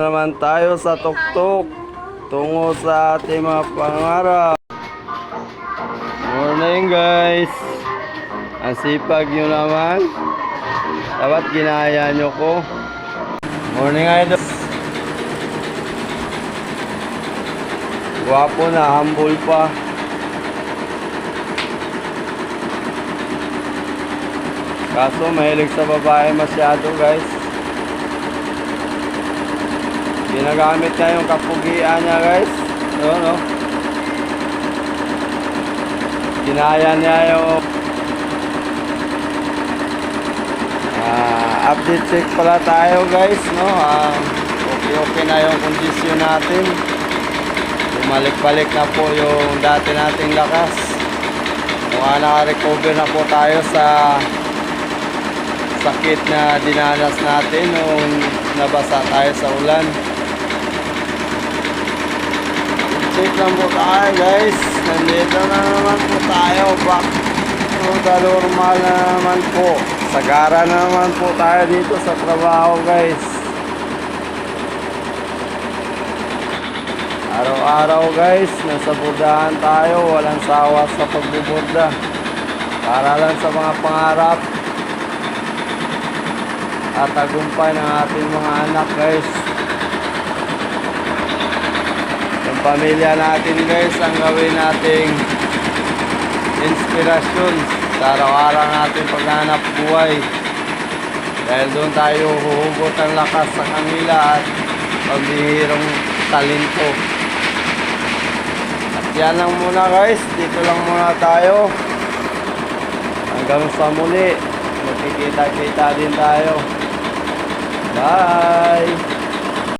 naman tayo sa tuktok tungo sa ating mga pangarap. Morning guys. Ang sipag nyo naman. Dapat ginaya nyo ko. Morning idol. Gwapo na, humble pa. Kaso mahilig sa babae masyado guys. Ginagamit niya yung kapugian niya guys. Yun no. Ginaya niya yung Ah, update check pala tayo guys no. Ah, okay okay na yung kondisyon natin. Bumalik-balik na po yung dati nating lakas. Mukha naka-recover na po tayo sa sakit na dinanas natin nung nabasa tayo sa ulan. Check lang po tayo guys. Nandito na naman po tayo. Back to the normal na naman po. Sagara na naman po tayo dito sa trabaho guys. Araw-araw guys, nasa burdahan tayo. Walang sawa sa pagbuburda. Para lang sa mga pangarap at tagumpay ng ating mga anak guys yung pamilya natin guys ang gawin nating inspirasyon sa araw-araw natin paghanap buhay. Dahil doon tayo huhugot ang lakas sa kanila at pagbihirong talento. At yan lang muna guys. Dito lang muna tayo. Hanggang sa muli. Magkikita-kita din tayo. Bye!